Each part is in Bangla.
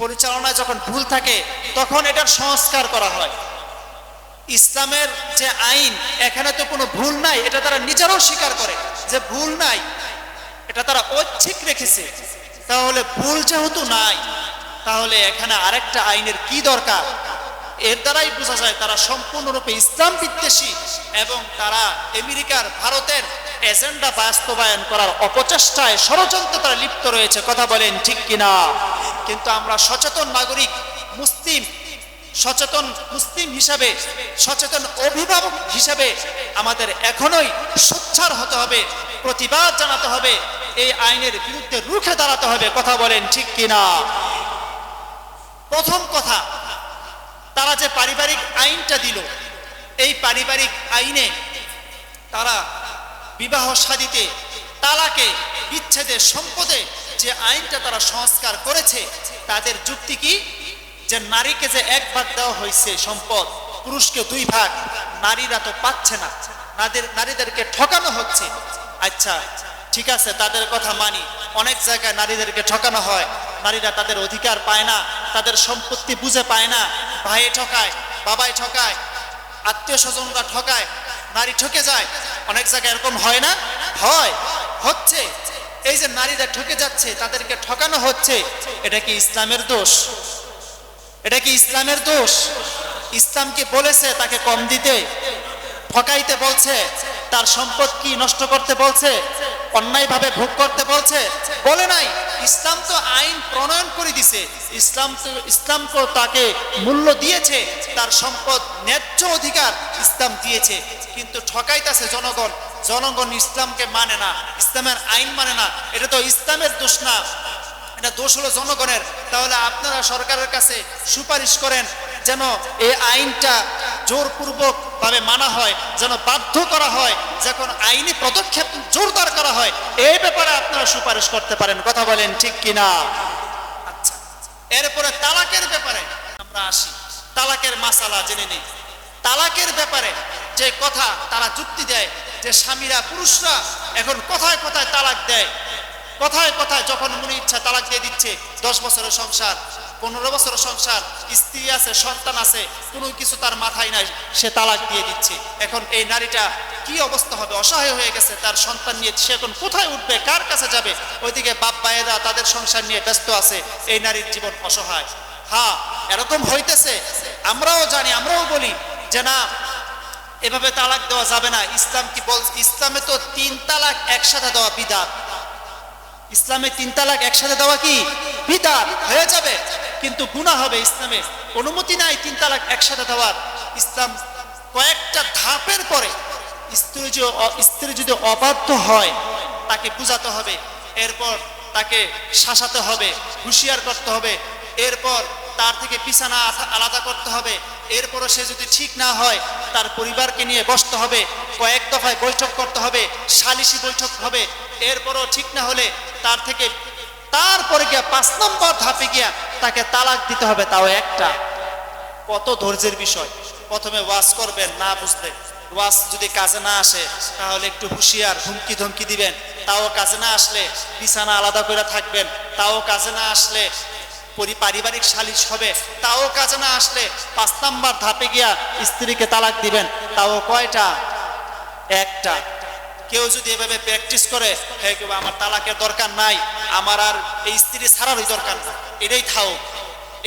পরিচালনায় যখন ভুল থাকে, তখন এটার সংস্কার করা হয়। ইসলামের যে আইন, এখানে তো কোনো ভুল নাই, এটা তারা নিজেরাও স্বীকার করে যে ভুল নাই, এটা তারা ঐচ্ছিক রেখেছে। তাহলে ভুল যেহেতু নাই, তাহলে এখানে আরেকটা আইনের কি দরকার? এর দ্বারাই বোঝা যায় তারা সম্পূর্ণরূপে ইসলাম বিদ্বেষী এবং তারা আমেরিকার, ভারতের এজেন্ডা বাস্তবায়ন করার অপচেষ্টায় ষড়যন্ত্র তারা লিপ্ত রয়েছে। কথা বলেন ঠিক কিনা? কিন্তু আমরা সচেতন নাগরিক, মুসলিম, সচেতন মুসলিম হিসাবে, সচেতন অভিভাবক হিসাবে আমাদের এখনোই সোচ্চার হতে হবে, প্রতিবাদ জানাতে হবে, এই আইনের বিরুদ্ধে রুখে দাঁড়াতে হবে, কথা বলেন ঠিক কিনা? প্রথম কথা, তারা যে পারিবারিক আইনটা দিল, এই পারিবারিক আইনে তারা বিবাহ সাদিতে, তালাকে, বিচ্ছেদে, সম্পদে যে আইনটা তারা সংস্কার করেছে, তাদের যুক্তি কি? যে নারীকে যে এক ভাগ দেওয়া হয়েছে সম্পদ, পুরুষকে দুই ভাগ, নারীরা তো পাচ্ছে না। নারীদের নারীদেরকে ঠকানো হচ্ছে। আচ্ছা ঠিক আছে, তাদের কথা মানি। অনেক জায়গায় নারীদেরকে ঠকানো হয়। নারীরা তাদের অধিকার পায় না, তাদের সম্পত্তি বুঝে পায় না। ভাইয়ে ঠকায়, বাবাই ঠকায়, আত্মীয় স্বজনরা ঠকায়, নারী ঠকে যায়। অনেক জায়গায় এরকম হয় না? হয়, হচ্ছে। এই যে নারীরা ঠকে যাচ্ছে, তাদেরকে ঠকানো হচ্ছে, এটা কি ইসলামের দোষ? এটা কি ইসলামের দোষ? ইসলাম কি বলেছে তাকে কম দিতে? ঠকাইতে বলছে, তার সম্পদ কি নষ্ট করতে বলছে? অন্যায়ভাবে ভোগ করতে বলছে? বলে নাই। ইসলাম তো আইন প্রণয়ন করে দিছে। ইসলাম তো ইসলাম তো তাকে মূল্য দিয়েছে। তার সম্পদ, ন্যায্য অধিকার ইসলাম দিয়েছে। কিন্তু ঠকাইতেছে জনগণ। জনগণ ইসলামকে মানে না। ইসলামের আইন মানে না। এটা তো ইসলামের দোষ না। এটা দোষ হলো জনগণের। তাহলে আপনারা সরকারের কাছে সুপারিশ করেন যেন এই আইনটা জোরপূর্বক ভাবে মানা হয়, যেন বাধ্য করা হয়, যখন আইনি পদক্ষেপ জোরদার করা হয়, এই ব্যাপারে আপনারা সুপারিশ করতে পারেন। কথা বলেন ঠিক কিনা? আচ্ছা। এরপরে তালাকের ব্যাপারে আমরা আসি। তালাকের মাসালা জেনে নিই। তালাকের ব্যাপারে যে কথা তারা যুক্তি দেয়, যে স্বামীরা, পুরুষরা এখন কথায় কথায় তালাক দেয়? কথায় কথায়, যখন মনে ইচ্ছা তালাক দিয়ে দিচ্ছে, দশ বছরের সংসার। পনেরো বছর সংসার, স্ত্রী আছে, সন্তান আছে, কোনো কিছু তার মাথায় নাই, সে তালাক দিয়ে দিচ্ছে। এখন এই নারীটা কি অবস্থা হবে? অসহায় হয়ে গেছে, তার সন্তান নিয়ে সে এখন কোথায় উঠবে? কার কাছে যাবে? ওইদিকে বাপ ভাইয়েরা তাদের সংসার নিয়ে ব্যস্ত আছে, এই নারীর জীবন অসহায়। হ্যাঁ এরকম হইতেছে, আমরাও জানি, আমরাও বলি যে না, এভাবে তালাক দেওয়া যাবে না। ইসলাম কি বল, ইসলামে তো তিন তালাক একসাথে দেওয়া বিদাত। ইসলামে তিন তালাক একসাথে দেওয়া কি? বিদাত। হয়ে যাবে। কিন্তু গুণা হবে ইসলামে অনুমতি নাই, তিন তালাক একসাথে দেওয়ার। ইসলাম কয়েকটা ধাপের পরে স্ত্রী স্ত্রী যদি অবাধ্য হয়, তাকে বুঝাতে হবে। এরপর তাকে শাসাতে হবে, হুঁশিয়ার করতে হবে। এরপর তার থেকে বিছানা আলাদা করতে হবে। এরপরও সে যদি ঠিক না হয়, তার পরিবারকে নিয়ে বসতে হবে। কয়েক দফায় বৈঠক করতে হবে, সালিশি বৈঠক হবে। এরপরও ঠিক না হলে তার থেকে তারপরে গিয়া পাঁচ নম্বর ধাপে গিয়া তাকে তালাক দিতে হবে তাও একটা। কত ধৈর্যের বিষয়। প্রথমে ওয়াজ করবেন, না বুঝলে। ওয়াজ যদি কাজে না আসে, তাহলে একটু হুঁশিয়ার হুমকি ধমকি দিবেন। তাও কাজে না আসলে বিছানা আলাদা করে থাকবেন। তাও কাজে না আসলে পরি পারিবারিক সালিশ হবে। তাও কাজে না আসলে পাঁচ নাম্বার ধাপে গিয়া স্ত্রীকে তালাক দিবেন। তাও কয়টা? একটা। কেউ যদি এভাবে প্র্যাকটিস করে হ্যাঁ কেউ, আমার তালাকের দরকার নাই, আমার আর এই স্ত্রী ছাড়ারই দরকার না। এটাই থাও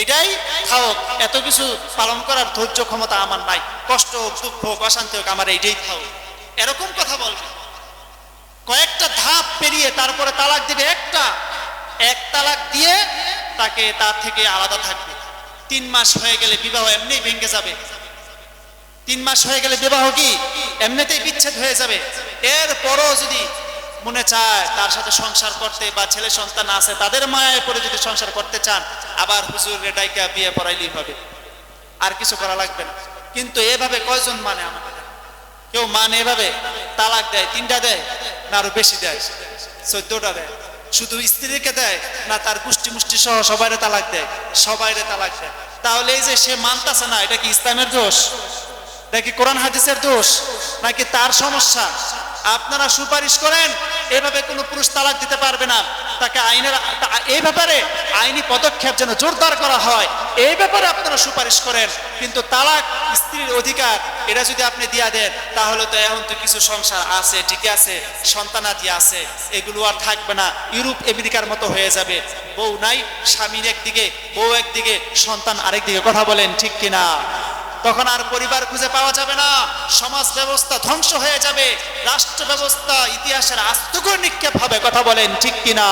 এটাই থাওক এত কিছু পালন করার ধৈর্য ক্ষমতা আমার নাই। কষ্ট হোক, দুঃখ হোক, অশান্তি হোক, আমার এইটাই থাও এরকম কথা বলবে। কয়েকটা ধাপ পেরিয়ে তারপরে তালাক দিবে একটা। এক তালাক দিয়ে তাকে তার থেকে আলাদা থাকবে। তিন মাস হয়ে গেলে বিবাহ এমনি ভেঙে যাবে। তিন মাস হয়ে গেলে বিবাহ কি? এমনিতেই বিচ্ছেদ হয়ে যাবে। এরপরও যদি মনে চায় তার সাথে সংসার করতে বা ছেলে সন্তান আছে, তাদের মায়ায় পরে যদি সংসার করতে চান, আবার হুজুর রেডাইকা বিয়ে পড়াইলেই হবে। আর কিছু করা লাগবে না। কিন্তু এভাবে কয়জন মানে আমাদের? কেউ মানে এভাবে? তালাক দেয়, তিনটা দেয় না আরও বেশি দেয়? চোদ্দটা দেয়। শুধু স্ত্রীকে দেয় না তার পুষ্টি মুষ্টি সহ সবাইরে তালাক দেয়? সবাইরে তালাক দেয়। তাহলে এই যে সে মানতাছে না, এটা কি ইসলামের দোষ? নাকি কোরআন হাদিসের দোষ? নাকি তার সমস্যা? আপনারা সুপারিশ করেন, এভাবে কোনো পুরুষ তালাক দিতে পারবে না। তাকে আইনের এই ব্যাপারে আইনি পদক্ষেপ যেন জোরদার করা হয়, এই ব্যাপারে আপনারা সুপারিশ করেন। কিন্তু তালাক স্ত্রীর অধিকার, এটা যদি আপনি দিয়া দেন, তাহলে তো এখন তো কিছু সংসার আছে ঠিক আছে, সন্তানাদি আছে, এগুলো আর থাকবে না। ইউরোপ আমেরিকার মতো হয়ে যাবে। বউ নাই, স্বামীর একদিকে, বউ একদিকে, সন্তান আরেকদিকে, কথা বলেন ঠিক কিনা? তখন আর পরিবার খুঁজে পাওয়া যাবে না। সমাজ ব্যবস্থা ধ্বংস হয়ে যাবে। রাষ্ট্র ব্যবস্থা ইতিহাসের আস্তকর নিক্ষেপ হবে, কথা বলেন ঠিক কিনা?